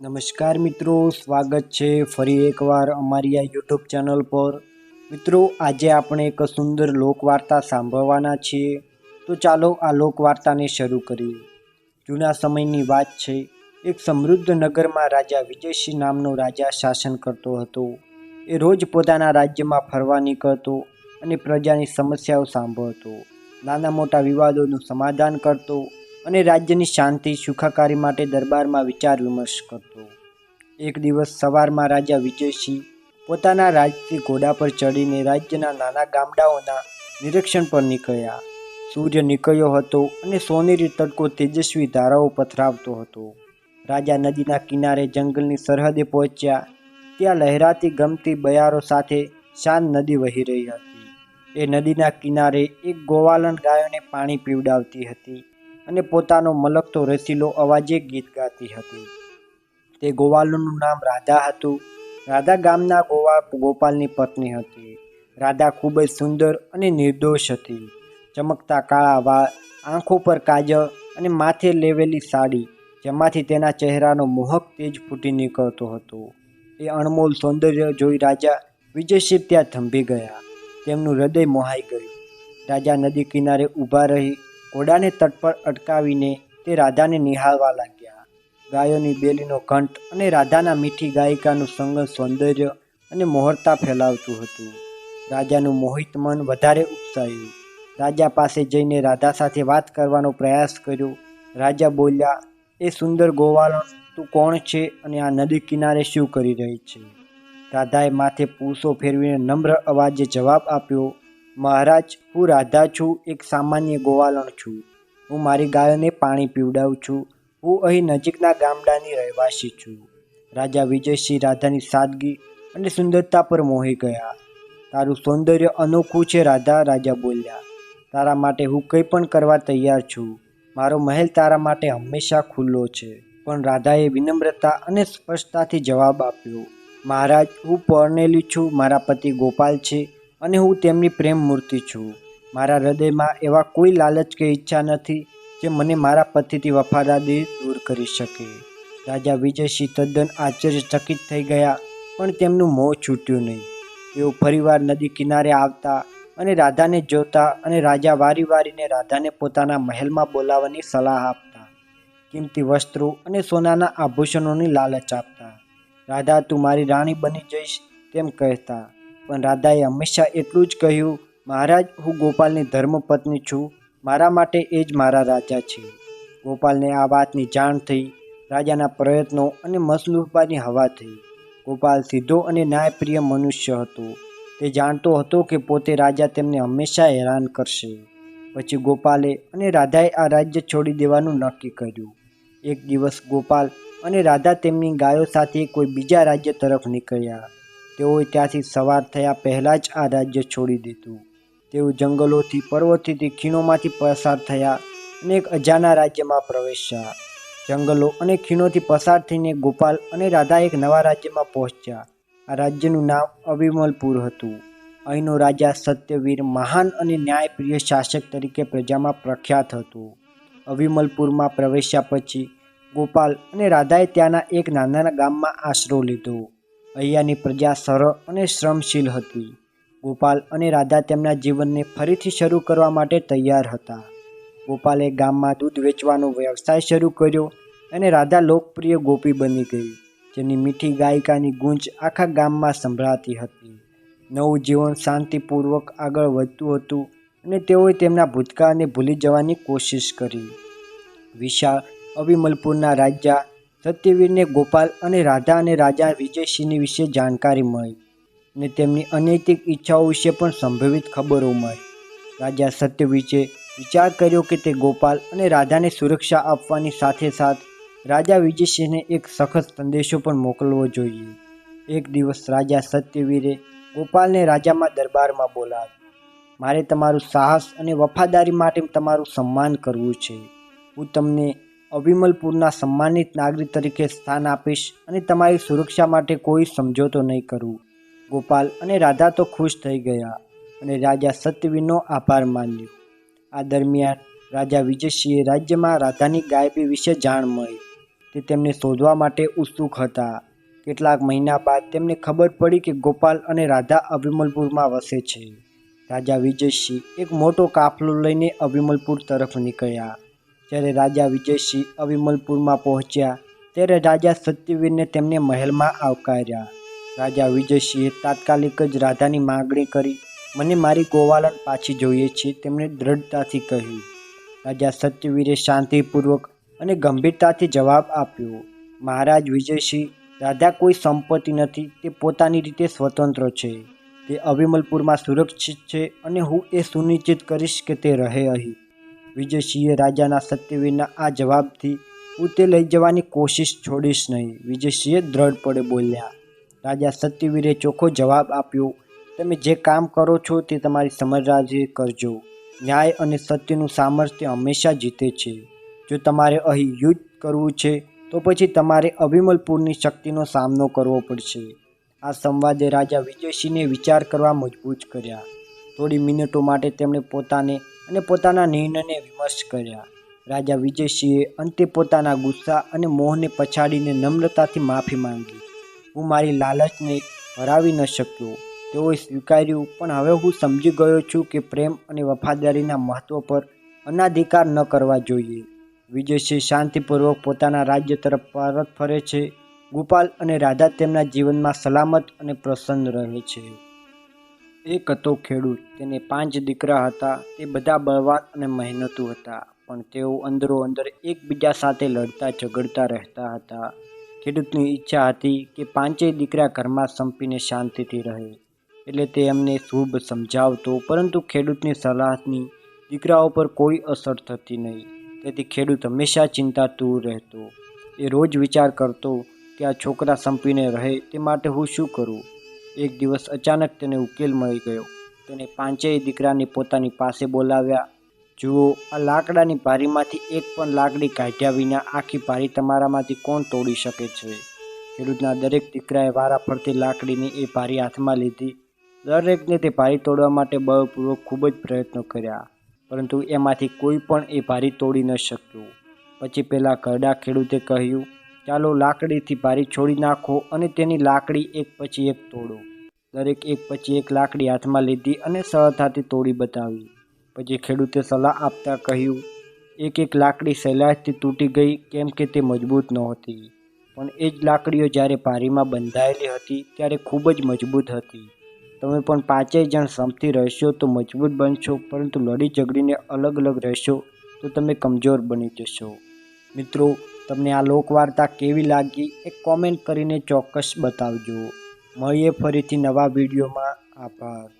નમસ્કાર મિત્રો, સ્વાગત છે ફરી એકવાર અમારી આ યુટ્યુબ ચેનલ પર. મિત્રો, આજે આપણે એક સુંદર લોકવાર્તા સાંભળવાના છીએ. તો ચાલો આ લોકવાર્તાને શરૂ કરીએ. જૂના સમયની વાત છે, એક સમૃદ્ધ નગરમાં રાજા વિજયસિંહ નામનો રાજા શાસન કરતો હતો. એ રોજ પોતાના રાજ્યમાં ફરવા નીકળતો અને પ્રજાની સમસ્યાઓ સાંભળતો. નાના મોટા વિવાદોનું સમાધાન કરતો અને રાજ્યની શાંતિ સુખાકારી માટે દરબારમાં વિચાર વિમર્શ કરતો. એક દિવસ સવારમાં રાજા વિજયસિંહ પોતાના રાજથી ઘોડા પર ચડીને રાજ્યના નાના ગામડાઓના નિરીક્ષણ પર નીકળ્યા. સૂર્ય નીકળ્યો હતો અને સોનેરી તડકો તેજસ્વી ધારાઓ પથરાવતો હતો. રાજા નદીના કિનારે જંગલની સરહદે પહોંચ્યા. ત્યાં લહેરાતી ગમતી બયારો સાથે શાંત નદી વહી રહી હતી. એ નદીના કિનારે એક ગોવાલન ગાયોને પાણી પીવડાવતી હતી. અને પોતાનો મલકતો રસીલો અવાજે ગીત ગાતી હતી. તે ગોવાલનું નામ રાધા હતું. રાધા ગામના ગોવા ગોપાલની પત્ની હતી. રાધા ખૂબ જ સુંદર અને નિર્દોષ હતી. ચમકતા કાળા વાળ આંખો પર કાજળ અને માથે લેવેલી સાડી, જેમાંથી તેના ચહેરાનો મોહક તેજ ફૂટી નીકળતો હતો. એ અણમોલ સૌંદર્ય જોઈ રાજા વિજયસિંહ ત્યાં થંભી ગયા. તેમનું હૃદય મોહાઈ ગયું. રાજા નદી કિનારે ઊભા રહી ઘોડાને તટ પર અટકાવીને તે રાધાને નિહાળવા લાગ્યા. ગાયોની બેલીનો કંઠ અને રાધાના મીઠી ગાયિકાનું સંગત સૌંદર્ય અને મોહરતા ફેલાવતું હતું. રાજાનું મોહિત મન વધારે ઉપસાયું રાજા પાસે જઈને રાધા સાથે વાત કરવાનો પ્રયાસ કર્યો. રાજા બોલ્યા, એ સુંદર ગોવાલણ તું કોણ છે અને આ નદી કિનારે શું કરી રહી છે? રાધાએ માથે પૂસો ફેરવીને નમ્ર અવાજે જવાબ આપ્યો મહારાજ, હું રાધા છું, એક સામાન્ય ગોવાલણ છું. હું મારી ગાયોને પાણી પીવડાવું છું. હું અહીં નજીકના ગામડાની રહેવાસી છું. રાજા વિજયસિંહ રાધાની સાદગી અને સુંદરતા પર મોહી ગયા. તારું સૌંદર્ય અનોખું છે, રાધા, રાજા બોલ્યા. તારા માટે હું કંઈ પણ કરવા તૈયાર છું. મારો મહેલ તારા માટે હંમેશા ખુલ્લો છે. પણ રાધાએ વિનમ્રતા અને સ્પષ્ટતાથી જવાબ આપ્યો. મહારાજ, હું પરણેલી છું. મારા પતિ ગોપાલ છે. અને હું તેમની પ્રેમ મૂર્તિ છું. મારા હૃદયમાં એવા કોઈ લાલચ કે ઈચ્છા નથી જે મને મારા પતિથી વફાદારી દૂર કરી શકે. રાજા વિજયસિંહ તદ્દન આશ્ચર્યચકિત થઈ ગયા, પણ તેમનું મોં છૂટ્યું નહીં. તેઓ ફરીવાર નદી કિનારે આવતા અને રાધાને જોતા અને રાજા વારી વારીને રાધાને પોતાના મહેલમાં બોલાવવાની સલાહ આપતા. કિંમતી વસ્ત્રો અને સોનાના આભૂષણોની લાલચ આપતા. રાધા, તું મારી રાણી બની જઈશ, તેમ કહેતા. પણ રાધાએ હંમેશા એટલું જ કહ્યું, મહારાજ, હું ગોપાલની ધર્મપત્ની છું. મારા માટે એ જ મારા રાજા છે. ગોપાલને આ વાતની જાણ થઈ. રાજાના પ્રયત્નો અને મસલુબાની હવા થઈ. ગોપાલ સીધો અને ન્યાયપ્રિય મનુષ્ય હતો. તે જાણતો હતો કે પોતે રાજા તેમને હંમેશા હેરાન કરશે. પછી ગોપાલે અને રાધાએ આ રાજ્ય છોડી દેવાનું નક્કી કર્યું. એક દિવસ ગોપાલ અને રાધા તેમની ગાયો સાથે કોઈ બીજા રાજ્ય તરફ નીકળ્યા. તેઓએ ત્યાંથી સવાર થયા પહેલાં જ આ રાજ્ય છોડી દીધું. તેઓ જંગલોથી, પર્વતોથી, ખીણોમાંથી પસાર થયા અને એક અજાના રાજ્યમાં પ્રવેશ્યા. જંગલો અને ખીણોથી પસાર થઈને ગોપાલ અને રાધા એક નવા રાજ્યમાં પહોંચ્યા. આ રાજ્યનું નામ અવિમલપુર હતું. અહીંનો રાજા સત્યવીર મહાન અને ન્યાયપ્રિય શાસક તરીકે પ્રજામાં પ્રખ્યાત હતો. અવિમલપુરમાં પ્રવેશ્યા પછી ગોપાલ અને રાધાએ ત્યાંના એક નાના ગામમાં આશરો લીધો. અહીંયાની પ્રજા સરળ અને શ્રમશીલ હતી. ગોપાલ અને રાધા તેમના જીવનને ફરીથી શરૂ કરવા માટે તૈયાર હતા. ગોપાલે ગામમાં દૂધ વેચવાનો વ્યવસાય શરૂ કર્યો અને રાધા લોકપ્રિય ગોપી બની ગઈ, જેની મીઠી ગાયિકાની ગૂંજ આખા ગામમાં સંભળાતી હતી. નવું જીવન શાંતિપૂર્વક આગળ વધતું હતું અને તેઓએ તેમના ભૂતકાળને ભૂલી જવાની કોશિશ કરી. વિશાળ અવિમલપુરના રાજા સત્યવીરને ગોપાલ અને રાધા અને રાજા વિજયસિંહની વિશે જાણકારી મળી અને તેમની અનૈતિક ઈચ્છાઓ વિશે પણ સંભવિત ખબરો મળી. રાજા સત્યવીરે વિચાર કર્યો કે તે ગોપાલ અને રાધાને સુરક્ષા આપવાની સાથે સાથ રાજા વિજયસિંહને એક સખત સંદેશો પણ મોકલવો જોઈએ. એક દિવસ રાજા સત્યવીરે ગોપાલને રાજામાં દરબારમાં બોલાવ્યો. મારે તમારું સાહસ અને વફાદારી માટે તમારું સન્માન કરવું છે. હું તમને અવિમલપુરના સન્માનિત નાગરિક તરીકે સ્થાન આપીશ અને તમારી સુરક્ષા માટે કોઈ સમજોતો નહીં કરું. ગોપાલ અને રાધા તો ખુશ થઈ ગયા અને રાજા સત્યવીનો આભાર માન્યો. આ દરમિયાન રાજા વિજયસિંહે રાજ્યમાં રાધાની ગાયબી વિશે જાણ મળી તે તેમને શોધવા માટે ઉત્સુક હતા. કેટલાક મહિના બાદ તેમને ખબર પડી કે ગોપાલ અને રાધા અભિમલપુરમાં વસે છે. રાજા વિજયસિંહ એક મોટો કાફલો લઈને અભિમલપુર તરફ નીકળ્યા. જ્યારે રાજા વિજયસિંહ અવિમલપુરમાં પહોંચ્યા, ત્યારે રાજા સત્યવીરને તેમને મહેલમાં આવકાર્યા. રાજા વિજયસિંહે તાત્કાલિક જ રાધાની માગણી કરી, મને મારી ગોવાલન પાછી જોઈએ છે, તેમણે દ્રઢતાથી કહ્યું. રાજા સત્યવીરે શાંતિપૂર્વક અને ગંભીરતાથી જવાબ આપ્યો, મહારાજ વિજયસિંહ, રાધા કોઈ સંપત્તિ નથી, તે પોતાની રીતે સ્વતંત્ર છે. તે અવિમલપુરમાં સુરક્ષિત છે અને હું એ સુનિશ્ચિત કરીશ કે તે રહે અહીં. વિજયસિંહે રાજાના સત્યવીરના આ જવાબથી હું લઈ જવાની કોશિશ છોડીશ નહીં. વિજયસિંહે દ્રઢપણે બોલ્યા, રાજા સત્યવીરે ચોખ્ખો જવાબ આપ્યો. તમે જે કામ કરો છો તે તમારી સમજદારીથી કરજો. ન્યાય અને સત્યનું સામર્થ્ય હંમેશા જીતે છે. જો તમારે અહીં યુદ્ધ કરવું છે, તો પછી તમારે અભિમલપુરની શક્તિનો સામનો કરવો પડશે. આ સંવાદે રાજા વિજયસિંહને વિચાર કરવા મજબૂત કર્યા. થોડી મિનિટો માટે તેમણે પોતાને અને પોતાના નિર્ણયને વિમર્શ કર્યા. રાજા વિજયસિંહે અંતે પોતાના ગુસ્સા અને મોહને પછાડીને નમ્રતાથી માફી માંગી. હું મારી લાલચને હરાવી ન શક્યો. તેઓએ સ્વીકાર્યું, પણ હવે હું સમજી ગયો છું કે પ્રેમ અને વફાદારીના મહત્વ પર અનાધિકાર ન કરવા જોઈએ. વિજયસિંહ શાંતિપૂર્વક પોતાના રાજ્ય તરફ પરત ફરે છે. ગોપાલ અને રાધા તેમના જીવનમાં સલામત અને પ્રસન્ન રહે છે. એક હતો ખેડૂત. તેને પાંચ દીકરા હતા. તે બધા બળવાન અને મહેનતુ હતા. પણ તેઓ અંદરો અંદર એકબીજા સાથે લડતા ઝઘડતા રહેતા હતા. ખેડૂતની ઈચ્છા હતી કે પાંચેય દીકરા ઘરમાં સંપીને શાંતિથી રહે. એટલે તે એમને શુભ સમજાવતો, પરંતુ ખેડૂતની સલાહની દીકરાઓ પર કોઈ અસર થતી નહીં. તેથી ખેડૂત હંમેશા ચિંતાતુર રહેતો. એ રોજ વિચાર કરતો કે આ છોકરા સંપીને રહે તે માટે હું શું કરું? એક દિવસ અચાનક તેને ઉકેલ મળી ગયો. તેને પાંચેય દીકરાને પોતાની પાસે બોલાવ્યા. જુઓ, આ લાકડાની ભારીમાંથી એક પણ લાકડી કાઢ્યા વિના આખી ભારી તમારામાંથી કોણ તોડી શકે છે? ખેડૂતના દરેક દીકરાએ વારા ફરતી લાકડીની એ ભારી હાથમાં લીધી. દરેકને તે ભારી તોડવા માટે બળપૂર્વક ખૂબ જ પ્રયત્નો કર્યા, પરંતુ એમાંથી કોઈ પણ એ ભારી તોડી ન શક્યું. પછી પેલા ઘરડા ખેડૂતે કહ્યું ચાલો લાકડીથી ભારી છોડી નાખો અને તેની લાકડી એક પછી એક તોડો. દરેક એક પછી એક લાકડી હાથમાં લીધી અને સરળતાથી તોડી બતાવી. પછી ખેડૂતે સલાહ આપતા કહ્યું, એક એક લાકડી સહેલાઈથી તૂટી ગઈ કેમ કે તે મજબૂત નહોતી. પણ એ જ લાકડીઓ જ્યારે ભારીમાં બંધાયેલી હતી ત્યારે ખૂબ જ મજબૂત હતી. તમે પણ પાંચેય જણ સમથી રહેશો તો મજબૂત બનશો, પરંતુ લડી ઝઘડીને અલગ અલગ રહેશો તો તમે કમજોર બની જશો. મિત્રો તમને આ લોકવાર્તા કેવી લાગી એ કોમેન્ટ કરીને ચોક્કસ બતાવજો. મળીએ ફરીથી નવા વિડીયોમાં આભાર.